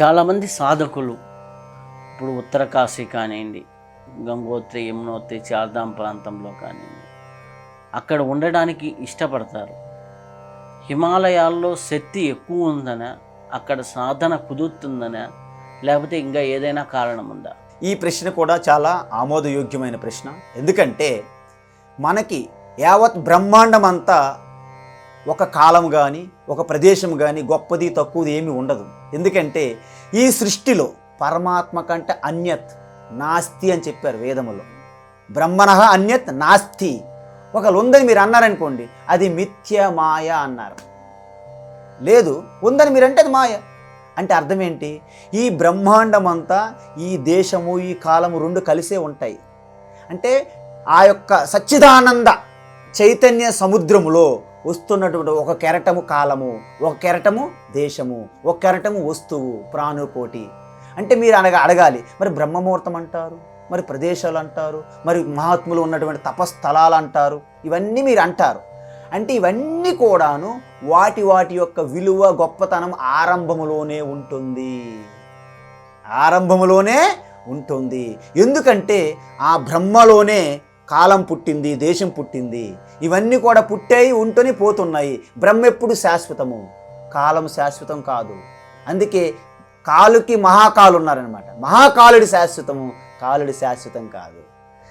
చాలామంది సాధకులు. ఇప్పుడు ఉత్తరకాశీ కానివ్వండి గంగోత్రి యమునోత్రి చార్ధాం ప్రాంతంలో కానివ్వండి అక్కడ ఉండడానికి ఇష్టపడతారు. హిమాలయాల్లో శక్తి ఎక్కువ ఉందన అక్కడ సాధన కుదురుతుందన లేకపోతే ఇంకా ఏదైనా కారణం ఉందా? ఈ ప్రశ్న కూడా చాలా ఆమోదయోగ్యమైన ప్రశ్న. ఎందుకంటే మనకి యావత్ బ్రహ్మాండం అంతా ఒక కాలం కానీ ఒక ప్రదేశం కానీ గొప్పది తక్కువది ఏమీ ఉండదు. ఎందుకంటే ఈ సృష్టిలో పరమాత్మ కంటే అన్యత్ నాస్తి అని చెప్పారు వేదములో. బ్రహ్మణ అన్యత్ నాస్తి. ఒకళ్ళు ఉందని మీరు అన్నారనుకోండి అది మిథ్య మాయ అన్నారు. లేదు ఉందని మీరంటే అది మాయ. అంటే అర్థం ఏంటి? ఈ బ్రహ్మాండం అంతా ఈ దేశము ఈ కాలము రెండు కలిసే ఉంటాయి. అంటే ఆ యొక్క సచ్చిదానంద చైతన్య సముద్రములో వస్తున్నటువంటి ఒక కెరటము కాలము ఒక కెరటము దేశము ఒక కెరటము వస్తువు ప్రాణుకోటి అంటే మీరు అనగా అడగాలి మరి బ్రహ్మముహూర్తం అంటారు మరి ప్రదేశాలు అంటారు మరి మహాత్ములు ఉన్నటువంటి తపస్థలాలు అంటారు ఇవన్నీ మీరు అంటారు. అంటే ఇవన్నీ కూడాను వాటి వాటి యొక్క విలువ గొప్పతనం ఆరంభములోనే ఉంటుంది. ఆరంభములోనే ఉంటుంది. ఎందుకంటే ఆ బ్రహ్మలోనే కాలం పుట్టింది దేశం పుట్టింది. ఇవన్నీ కూడా పుట్టాయి ఉంటూనే పోతున్నాయి. బ్రహ్మ ఎప్పుడు శాశ్వతము? కాలం శాశ్వతం కాదు. అందుకే కాలుకి మహాకాలు ఉన్నారనమాట మహాకాలుడి శాశ్వతము కాలుడి శాశ్వతం కాదు.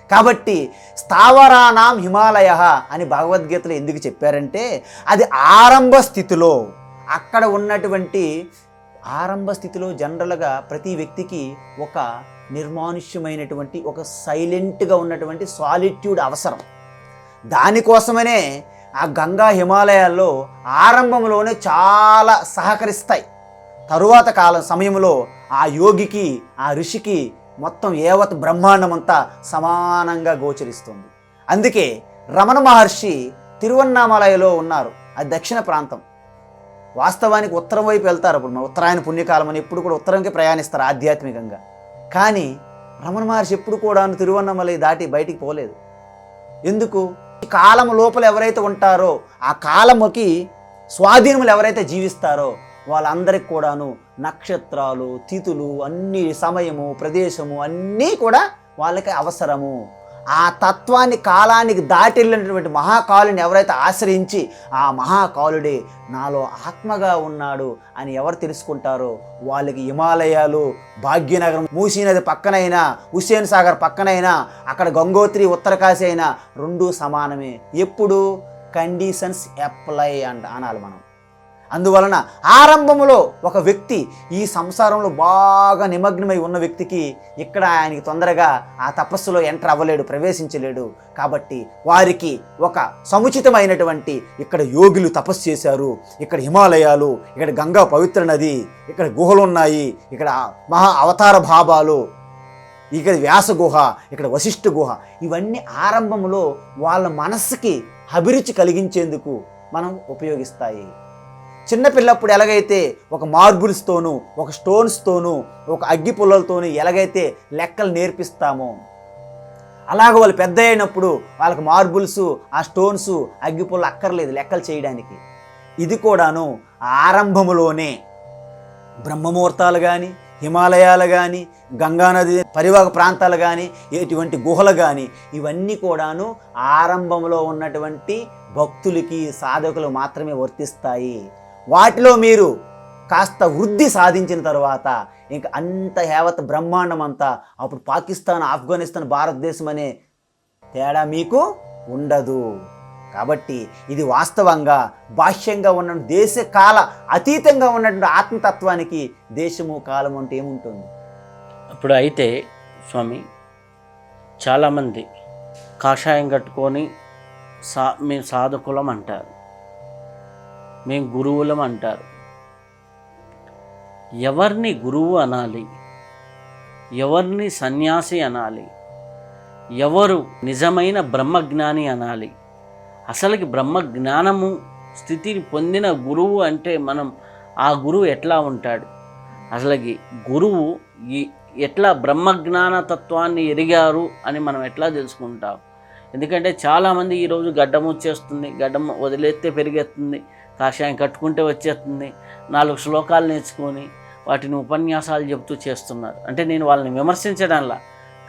కాబట్టి స్థావరానాం హిమాలయ అని భగవద్గీతలో ఎందుకు చెప్పారంటే అది ఆరంభ స్థితిలో అక్కడ ఉన్నటువంటి ఆరంభ స్థితిలో జనరల్గా ప్రతి వ్యక్తికి ఒక నిర్మానుష్యమైనటువంటి ఒక సైలెంట్గా ఉన్నటువంటి సాలిట్యూడ్ అవసరం. దానికోసమనే ఆ గంగా హిమాలయాల్లో ఆరంభంలోనే చాలా సహకరిస్తాయి. తరువాత కాలం సమయంలో ఆ యోగికి ఆ ఋషికి మొత్తం యావత్ బ్రహ్మాండం అంతా సమానంగా గోచరిస్తుంది. అందుకే రమణ మహర్షి తిరువన్నామలయలో ఉన్నారు. అది దక్షిణ ప్రాంతం. వాస్తవానికి ఉత్తరం వైపు వెళ్తారు. అప్పుడు ఉత్తరాయణ పుణ్యకాలం అని ఎప్పుడు కూడా ఉత్తరంకి ప్రయాణిస్తారు ఆధ్యాత్మికంగా. కానీ రమణ మహర్షి ఎప్పుడు కూడా తిరువన్నమలై దాటి బయటికి పోలేదు. ఎందుకు? ఈ కాలం లోపల ఎవరైతే ఉంటారో ఆ కాలముకి స్వాధీనములు ఎవరైతే జీవిస్తారో వాళ్ళందరికి కూడాను నక్షత్రాలు తిథులు అన్ని సమయము ప్రదేశము అన్నీ కూడా వాళ్ళకి అవసరము. ఆ తత్వాన్ని కాలానికి దాటిల్లినటువంటి మహాకాలుని ఎవరైతే ఆశ్రయించి ఆ మహాకాలుడే నాలో ఆత్మగా ఉన్నాడు అని ఎవరు తెలుసుకుంటారో వాళ్ళకి హిమాలయాలు భాగ్యనగరం మూసీ నది పక్కనైనా హుస్సేన్ సాగర్ పక్కనైనా అక్కడ గంగోత్రి ఉత్తరకాశి అయినా రెండూ సమానమే. ఎప్పుడు? కండిషన్స్ అప్లై అంట అనాలి మనం. అందువలన ఆరంభములో ఒక వ్యక్తి ఈ సంసారంలో బాగా నిమగ్నమై ఉన్న వ్యక్తికి ఇక్కడ ఆయనకి తొందరగా ఆ తపస్సులో ఎంటర్ అవ్వలేడు ప్రవేశించలేడు. కాబట్టి వారికి ఒక సముచితమైనటువంటి ఇక్కడ యోగులు తపస్సు చేశారు. ఇక్కడ హిమాలయాలు ఇక్కడ గంగా పవిత్ర నది ఇక్కడ గుహలు ఉన్నాయి ఇక్కడ మహా అవతార భావాలు ఇక్కడ వ్యాస గుహ ఇక్కడ వశిష్ఠ గుహ. ఇవన్నీ ఆరంభంలో వాళ్ళ మనస్సుకి అభిరుచి కలిగించేందుకు మనం ఉపయోగిస్తాయి. చిన్నపిల్లప్పుడు ఎలాగైతే ఒక మార్బుల్స్తోనూ ఒక స్టోన్స్తోనూ ఒక అగ్గి పుల్లలతోనూ ఎలాగైతే లెక్కలు నేర్పిస్తామో అలాగ వాళ్ళు పెద్ద అయినప్పుడు వాళ్ళకి మార్బుల్స్ ఆ స్టోన్స్ అగ్గిపుల్ల అక్కర్లేదు లెక్కలు చేయడానికి. ఇది కూడాను ఆరంభములోనే బ్రహ్మముహూర్తాలు కానీ హిమాలయాలు కానీ గంగానది పరివాహక ప్రాంతాలు కానీ ఎటువంటి గుహలు కానీ ఇవన్నీ కూడాను ఆరంభంలో ఉన్నటువంటి భక్తులకి సాధకులు మాత్రమే వర్తిస్తాయి. వాటిలో మీరు కాస్త వృద్ధి సాధించిన తర్వాత ఇంక అంత యావత్ బ్రహ్మాండం అంతా అప్పుడు పాకిస్తాన్ ఆఫ్ఘనిస్తాన్ భారతదేశం అనే తేడా మీకు ఉండదు. కాబట్టి ఇది వాస్తవంగా బాహ్యంగా ఉన్న దేశ కాల అతీతంగా ఉన్నటువంటి ఆత్మతత్వానికి దేశము కాలం అంటే ఏముంటుంది? అప్పుడు అయితే స్వామి చాలామంది కాషాయం కట్టుకొని సా మేము సాధకులం అంటారు. మేము గురువులం అంటారు. ఎవరిని గురువు అనాలి? ఎవరిని సన్యాసి అనాలి? ఎవరు నిజమైన బ్రహ్మజ్ఞాని అనాలి? అసలుకి బ్రహ్మజ్ఞానము స్థితిని పొందిన గురువు అంటే మనం ఆ గురువు ఎట్లా ఉంటాడు? అసలుకి గురువు ఈ ఎట్లా బ్రహ్మజ్ఞాన తత్వాన్ని ఎరిగారు అని మనం ఎట్లా తెలుసుకుంటాం? ఎందుకంటే చాలామంది ఈరోజు గడ్డం వచ్చేస్తుంది గడ్డం వదిలేస్తే పెరిగేస్తుంది కాషాయం కట్టుకుంటే వచ్చేస్తుంది. నాలుగు శ్లోకాలు నేర్చుకొని వాటిని ఉపన్యాసాలు చెబుతూ చేస్తున్నారు. అంటే నేను వాళ్ళని విమర్శించడంలా.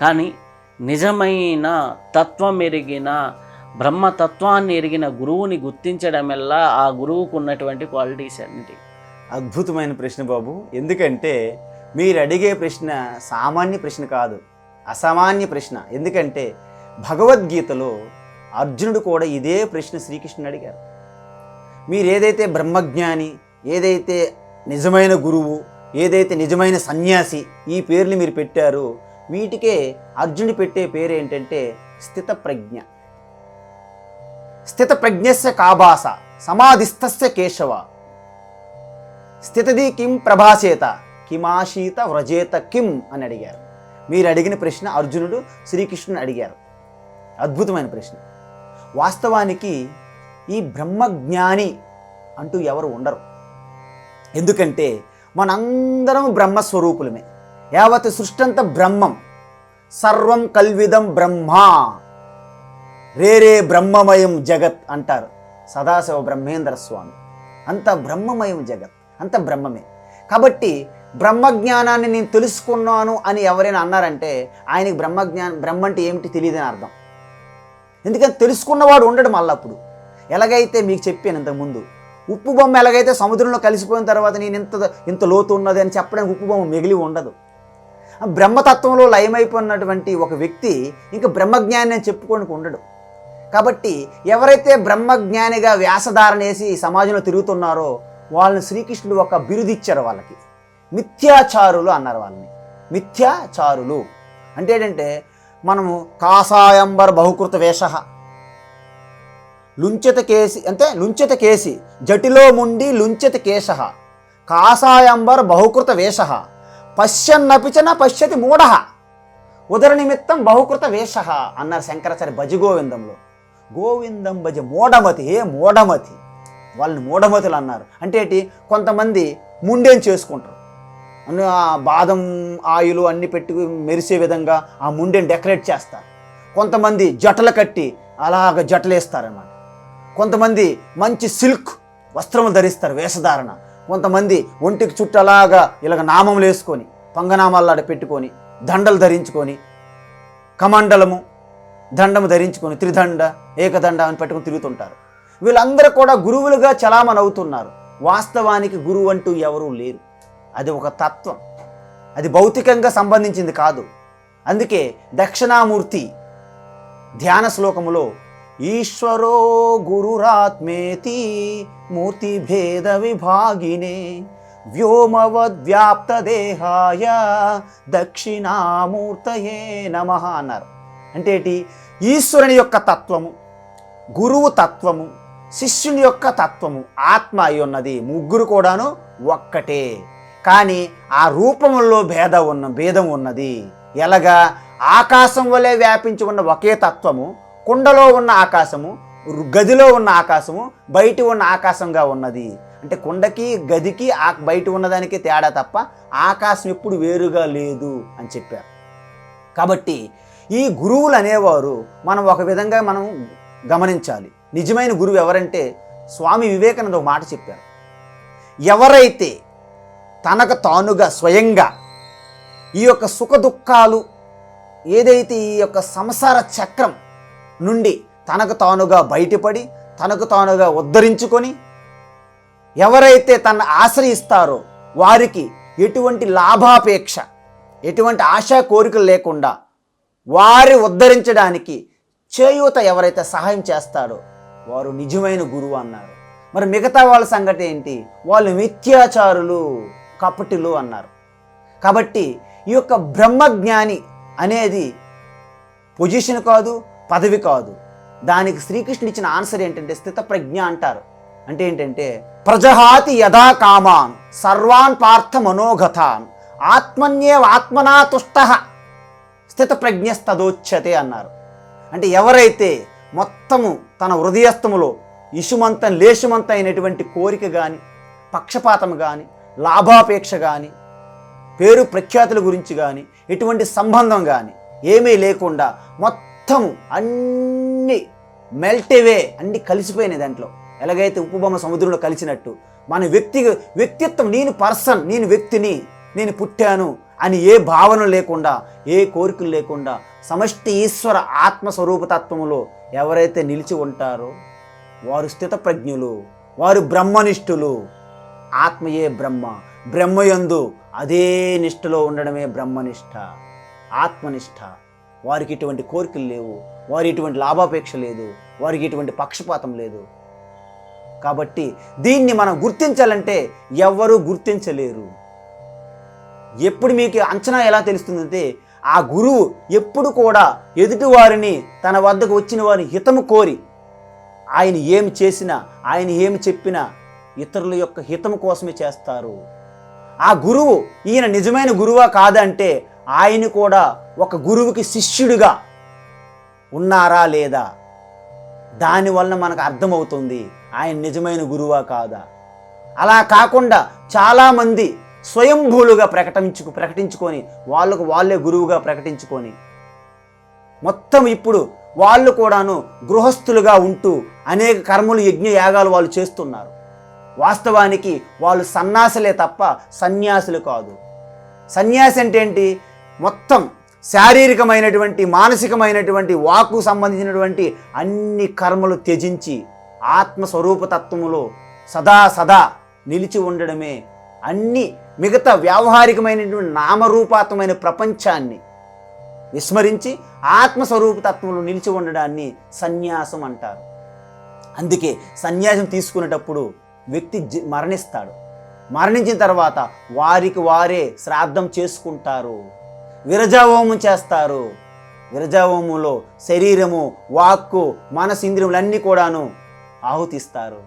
కానీ నిజమైన తత్వం ఎరిగిన బ్రహ్మతత్వాన్ని ఎరిగిన గురువుని గుర్తించడం వల్ల ఆ గురువుకు ఉన్నటువంటి క్వాలిటీస్ అన్నిటి. అద్భుతమైన ప్రశ్న బాబు. ఎందుకంటే మీరు అడిగే ప్రశ్న సామాన్య ప్రశ్న కాదు అసామాన్య ప్రశ్న. ఎందుకంటే భగవద్గీతలో అర్జునుడు కూడా ఇదే ప్రశ్న శ్రీకృష్ణుని అడిగారు. మీరు ఏదైతే బ్రహ్మజ్ఞాని ఏదైతే నిజమైన గురువు ఏదైతే నిజమైన సన్యాసి ఈ పేర్లు మీరు పెట్టారో వీటికే అర్జునుడు పెట్టే పేరు ఏంటంటే స్థిత ప్రజ్ఞ స్థిత ప్రజ్ఞస్య కాభాస సమాధిస్థస్య కేశవ. స్థితది కిం ప్రభాసేత కిమాశీత వ్రజేత కిం అని అడిగారు. మీరు అడిగిన ప్రశ్న అర్జునుడు శ్రీకృష్ణుని అడిగారు. అద్భుతమైన ప్రశ్న. వాస్తవానికి ఈ బ్రహ్మజ్ఞాని అంటూ ఎవరు ఉండరు. ఎందుకంటే మనందరం బ్రహ్మస్వరూపులమే. యావత్ సృష్టి బ్రహ్మం. సర్వం కల్విదం బ్రహ్మ. రేరే బ్రహ్మమయం జగత్ అంటారు. సదాశివ బ్రహ్మేంద్ర స్వామి. అంత బ్రహ్మమయం జగత్ అంత బ్రహ్మమే. కాబట్టి బ్రహ్మజ్ఞానాన్ని నేను తెలుసుకున్నాను అని ఎవరైనా అన్నారంటే ఆయనకి బ్రహ్మజ్ఞానం బ్రహ్మ అంటే ఏమిటి తెలియదని అర్థం. ఎందుకంటే తెలుసుకున్నవాడు ఉండడు మళ్ళప్పుడు ఎలాగైతే మీకు చెప్పాను ఇంతకుముందు ఉప్పు బొమ్మ ఎలాగైతే సముద్రంలో కలిసిపోయిన తర్వాత నేను ఇంత ఇంత లోతు ఉన్నది అని చెప్పడానికి ఉప్పు బొమ్మ మిగిలి ఉండదు. బ్రహ్మతత్వంలో లయమైపోయినటువంటి ఒక వ్యక్తి ఇంకా బ్రహ్మజ్ఞాని అని చెప్పుకోనికి ఉండడు. కాబట్టి ఎవరైతే బ్రహ్మజ్ఞానిగా వ్యాసధారణ వేసి సమాజంలో తిరుగుతున్నారో వాళ్ళని శ్రీకృష్ణుడు ఒక బిరుదిచ్చారు వాళ్ళకి. మిథ్యాచారులు అన్నారు వాళ్ళని. మిథ్యాచారులు. అంటే ఏంటంటే మనము కాసాయంబర్ బహుకృత వేష. లుంచత కేసి అంటే లుంచత కేసి జటిలో ముండి లుంచత కేశ కాసాయంబర్ బహుకృత వేష పశ్యన్నపిచన పశ్యతి మూఢ ఉదర నిమిత్తం బహుకృత వేష అన్నారు శంకరాచార్య భజ గోవిందంలో గోవిందం భజ మూఢమతి ఏ మూఢమతి? వాళ్ళని మూఢమతులు అన్నారు. అంటే కొంతమంది ముండేం చేసుకుంటారు? అన్ని ఆ బాదం ఆయిలు అన్ని పెట్టి మెరిసే విధంగా ఆ ముండేని డెకరేట్ చేస్తారు. కొంతమంది జటలు కట్టి అలాగ జటలేస్తారన్నమాట. కొంతమంది మంచి సిల్క్ వస్త్రములు ధరిస్తారు వేషధారణ. కొంతమంది ఒంటికి చుట్టూ అలాగా ఇలాగ నామములు వేసుకొని పంగనామాలాడ పెట్టుకొని దండలు ధరించుకొని కమండలము దండము ధరించుకొని త్రిదండ ఏకదండ అని పెట్టుకొని తిరుగుతుంటారు. వీళ్ళందరూ కూడా గురువులుగా చలామణి అవుతున్నారు. వాస్తవానికి గురువు అంటూ ఎవరూ లేరు. అది ఒక తత్వం. అది భౌతికంగా సంబంధించింది కాదు. అందుకే దక్షిణామూర్తి ధ్యాన శ్లోకములో ఈశ్వరో గురురాత్మేతి మూర్తి భేద విభాగినే వ్యోమవద్వ్యాప్త దేహాయ దక్షిణామూర్తయే నమ అన్నారు. అంటే ఈశ్వరుని యొక్క తత్వము గురువు తత్వము శిష్యుని యొక్క తత్వము ఆత్మ అయి ఉన్నది ముగ్గురు కూడాను ఒక్కటే. కానీ ఆ రూపంలో భేదం ఉన్న భేదం ఉన్నది. ఎలాగా? ఆకాశం వలె వ్యాపించి ఉన్న ఒకే తత్వము కుండలో ఉన్న ఆకాశము గదిలో ఉన్న ఆకాశము బయట ఉన్న ఆకాశంగా ఉన్నది. అంటే కుండకి గదికి ఆ బయట ఉన్నదానికి తేడా తప్ప ఆకాశం ఎప్పుడు వేరుగా లేదు అని చెప్పారు. కాబట్టి ఈ గురువులు అనేవారు మనం ఒక విధంగా మనం గమనించాలి. నిజమైన గురువు ఎవరంటే స్వామి వివేకానంద ఒక మాట చెప్పారు. ఎవరైతే తనకు తానుగా స్వయంగా ఈ యొక్క సుఖ దుఃఖాలు ఏదైతే ఈ యొక్క సంసార చక్రం నుండి తనకు తానుగా బయటపడి తనకు తానుగా ఉద్ధరించుకొని ఎవరైతే తన ఆశ్రయిస్తారో వారికి ఎటువంటి లాభాపేక్ష ఎటువంటి ఆశా కోరికలు లేకుండా వారి ఉద్ధరించడానికి చేయూత ఎవరైతే సహాయం చేస్తాడో వారు నిజమైన గురువు అన్నారు. మరి మిగతా వాళ్ళ సంగతి ఏంటి? వాళ్ళు మిథ్యాచారులు కపటులు అన్నారు. కాబట్టి ఈ యొక్క బ్రహ్మజ్ఞాని అనేది పొజిషన్ కాదు పదవి కాదు. దానికి శ్రీకృష్ణుడు ఇచ్చిన ఆన్సర్ ఏంటంటే స్థిత ప్రజ్ఞ అంటారు. అంటే ఏంటంటే ప్రజహాతి యథా కామాన్ సర్వాన్ పార్థ మనోగతాన్ ఆత్మన్యేవ ఆత్మనా తుష్ట స్థితప్రజ్ఞస్తదోచ్యతే అన్నారు. అంటే ఎవరైతే మొత్తము తన హృదయస్థములో ఇషుమంత లేశమంత అయినటువంటి కోరిక కానీ పక్షపాతం కానీ లాభాపేక్ష కానీ పేరు ప్రఖ్యాతుల గురించి కానీ ఎటువంటి సంబంధం కానీ ఏమీ లేకుండా మొత్తం అన్ని మెల్టేవే అన్ని కలిసిపోయినాయి దాంట్లో. ఎలాగైతే ఉప్పు బొమ్మ సముద్రంలో కలిసినట్టు. మన వ్యక్తి వ్యక్తిత్వం నేను పర్సన్ నేను వ్యక్తిని నేను పుట్టాను అని ఏ భావన లేకుండా ఏ కోరికలు లేకుండా సమష్టి ఈశ్వర ఆత్మస్వరూపతత్వములో ఎవరైతే నిలిచి ఉంటారో వారు స్థితప్రజ్ఞులు వారు బ్రహ్మనిష్ఠులు. ఆత్మయే బ్రహ్మ. బ్రహ్మయందు అదే నిష్ఠలో ఉండడమే బ్రహ్మనిష్ఠ ఆత్మనిష్ఠ వారికి ఇటువంటి కోరికలు లేవు. వారి ఇటువంటి లాభాపేక్ష లేదు. వారికి ఇటువంటి పక్షపాతం లేదు. కాబట్టి దీన్ని మనం గుర్తించాలంటే ఎవ్వరూ గుర్తించలేరు. ఎప్పుడు మీకు అంచనా ఎలా తెలుస్తుందంటే ఆ గురువు ఎప్పుడు కూడా ఎదుటి వారిని తన వద్దకు వచ్చిన వారిని హితము కోరి ఆయన ఏమి చేసినా ఆయన ఏమి చెప్పినా ఇతరుల యొక్క హితము కోసమే చేస్తారు. ఆ గురువు ఈయన నిజమైన గురువా కాదంటే ఆయన కూడా ఒక గురువుకి శిష్యుడిగా ఉన్నారా లేదా? దానివల్ల మనకు అర్థమవుతుంది ఆయన నిజమైన గురువా కాదా? అలా కాకుండా చాలామంది స్వయంభూలుగా ప్రకటించుకు ప్రకటించుకొని వాళ్ళకు వాళ్ళే గురువుగా ప్రకటించుకొని మొత్తం ఇప్పుడు వాళ్ళు కూడాను గృహస్థులుగా ఉంటూ అనేక కర్మలు యజ్ఞ యాగాలు వాళ్ళు చేస్తున్నారు. వాస్తవానికి వాళ్ళు సన్యాసులే తప్ప సన్యాసులు కాదు. సన్యాసి అంటే ఏంటి? మొత్తం శారీరకమైనటువంటి మానసికమైనటువంటి వాక్కు సంబంధించినటువంటి అన్ని కర్మలు త్యజించి ఆత్మస్వరూపతత్వములో సదా సదా నిలిచి ఉండడమే అన్ని మిగతా వ్యావహారికమైనటువంటి నామరూపాత్మమైన ప్రపంచాన్ని విస్మరించి ఆత్మస్వరూపతత్వంలో నిలిచి ఉండడాన్ని సన్యాసం అంటారు. అందుకే సన్యాసం తీసుకునేటప్పుడు వ్యక్తి మరణిస్తాడు. మరణించిన తర్వాత వారికి వారే శ్రాద్ధం చేసుకుంటారు. విరజాహోమం చేస్తారు. విరజాహోమంలో శరీరము వాక్కు మనసింద్రియములన్నీ కూడాను ఆహుతిస్తారు.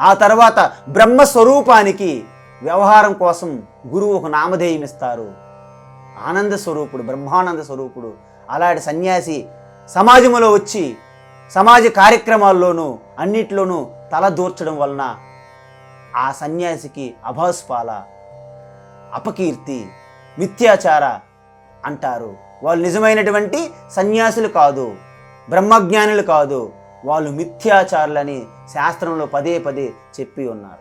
ఆ తర్వాత బ్రహ్మస్వరూపానికి వ్యవహారం కోసం గురువు ఒక నామధేయం ఇస్తారు. ఆనంద స్వరూపుడు బ్రహ్మానంద స్వరూపుడు అలాంటి సన్యాసి సమాజంలో వచ్చి సమాజ కార్యక్రమాల్లోనూ అన్నిట్లోనూ తల దూర్చడం వలన ఆ సన్యాసికి అభాస్పాల అపకీర్తి మిథ్యాచార అంటారు. వాళ్ళు నిజమైనటువంటి సన్యాసులు కాదు బ్రహ్మజ్ఞానులు కాదు వాళ్ళు మిథ్యాచారులని శాస్త్రంలో పదే పదే చెప్పి ఉన్నారు.